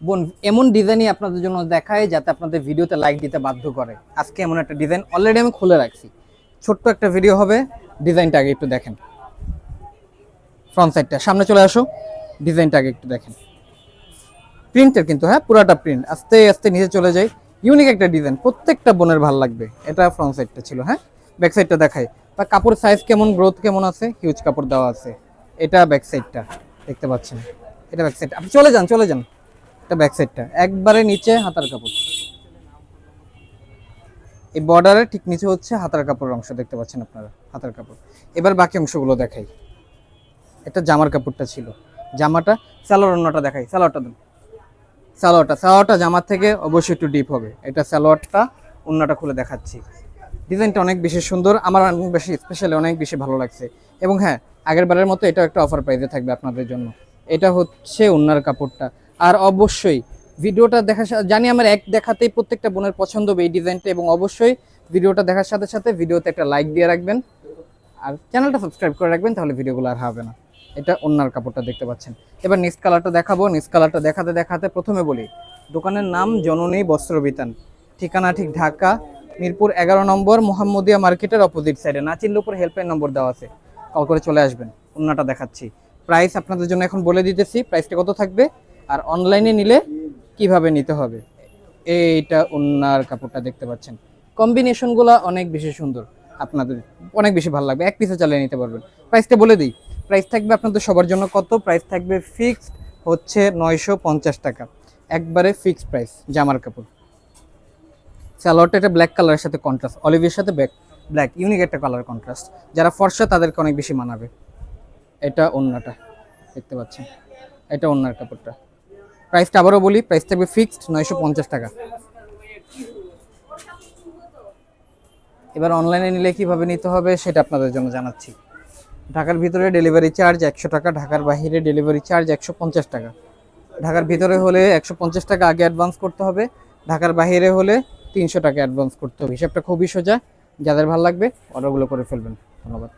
বোন, এমন ডিজাইনই আপনাদের জন্য দেখায় যাতে আপনাদের ভিডিওতে লাইক দিতে বাধ্য করে। আজকে এমন একটা ডিজাইন অলরেডি আমি খুলে রাখছি। ছোট্ট একটা ভিডিও হবে ডিজাইনটা আগে একটু দেখেন। ফ্রন্ট সাইডটা সামনে চলে আসো ডিজাইনটা আগে একটু দেখেন। প্রিন্টের কিন্তু হ্যাঁ পুরাটা প্রিন্ট আস্তে আস্তে নিচে চলে যায় ইউনিক একটা ডিজাইন প্রত্যেকটা বোনের ভালো লাগবে। এটা ফ্রন্ট সাইডটা ছিল হ্যাঁ? ব্যাক সাইডটা দেখাই। বা কাপড় সাইজ কেমন গ্রোথ কেমন আছে? হিউজ কাপড় দেওয়া আছে। এটা ব্যাক সাইডটা দেখতে পাচ্ছেন? এটা ব্যাক সাইড আপনি চলে যান চলে যান। এটা ব্যাক সাইডটা একবারে নিচে হাতার কাপড়। এই বর্ডারের ঠিক নিচে হচ্ছে হাতার কাপড়ের অংশ, দেখতে পাচ্ছেন আপনারা, হাতার কাপড়। এবার বাকি অংশগুলো দেখাই। এটা জামার কাপড়টা ছিল। জামাটা, সালোয়ার অন্যটা দেখাই। সালোয়ারটা দেন। সালোয়ারটা সালোয়ারটা জামার থেকে অবশ্যই একটু ডিপ হবে। এটা সালোয়ারটা, অন্যটা খুলে দেখাচ্ছি। ডিজাইনটা অনেক বেশি সুন্দর। আমার অনেক বেশি স্পেশালি অনেক বেশি ভালো লাগছে। এবং হ্যাঁ আগের বারের মতো এটা একটা অফার প্রাইজে থাকবে আপনাদের জন্য। এটা হচ্ছে অন্যার কাপড়টা। আর অবশ্যই ভিডিওটা দেখার জানি আমার এক দেখাতেই প্রত্যেকটা বোনের পছন্দ হবে এই ডিজাইনটা এবং অবশ্যই ভিডিওটা দেখার সাথে সাথে ভিডিওতে একটা লাইক দিয়ে রাখবেন। আর চ্যানেলটা সাবস্ক্রাইব করে রাখবেন তাহলে ভিডিওগুলো আর হবে না। এটা অন্যার কাপড়টা দেখতে পাচ্ছেন। এবার নেক্সট কালারটা দেখাবো। নেক্সট কালারটা দেখাতে দেখাতে প্রথমে বলি, দোকানের নাম জননী বস্ত্র বিতান ঠিকানা ঠিক ঢাকা, মিরপুর এগারো নম্বর মোহাম্মদিয়া মার্কেটের অপোজিট সাইডে নাচিল্লুপুর উপর হেল্পলাইন নম্বর দেওয়া আছে। কল করে চলে আসবেন। অন্যটা দেখাচ্ছি। প্রাইস আপনাদের জন্য এখন বলে দিতেছি। প্রাইসটা কত থাকবে? আর অনলাইনে নিলে কীভাবে নিতে হবে? এইটা অন্যার কাপড়টা দেখতে পাচ্ছেন। কম্বিনেশনগুলো অনেক বেশি সুন্দর। আপনাদের অনেক বেশি ভালো লাগবে। এক পিসে চালিয়ে নিতে পারবেন। প্রাইসটা বলে দিই। প্রাইস থাকবে আপনাদের সবার জন্য কত? প্রাইস থাকবে ফিক্সড হচ্ছে নয়শো পঞ্চাশ টাকা। একবারে ফিক্সড প্রাইস জামার কাপড়। স্যালোয়ারটা এটা ব্ল্যাক কালারের সাথে কন্ট্রাস্ট অলিভের সাথে ব্ল্যাক ব্ল্যাক ইউনিক একটা কালার কন্ট্রাস্ট যারা ফর্সা, তাদেরকে অনেক বেশি মানাবে। এটা অন্যটা দেখতে পাচ্ছেন। এটা অন্যার কাপড়টা। প্রাইসটা আবারও বলি প্রাইস থাকবে ফিক্সড নয়শো পঞ্চাশ টাকা। এবার অনলাইনে নিলে কীভাবে নিতে হবে সেটা আপনাদের জন্য জানাচ্ছি। ঢাকার ভিতরে ডেলিভারি চার্জ একশো টাকা, ঢাকার বাইরে ডেলিভারি চার্জ একশো পঞ্চাশ টাকা। ঢাকার ভিতরে হলে একশো পঞ্চাশ টাকা আগে অ্যাডভান্স করতে হবে, ঢাকার বাইরে হলে তিনশো টাকা অ্যাডভান্স করতে হবে। হিসাবটা খুবই সোজা, যাদের ভালো লাগবে অর্ডারগুলো করে ফেলবেন। ধন্যবাদ।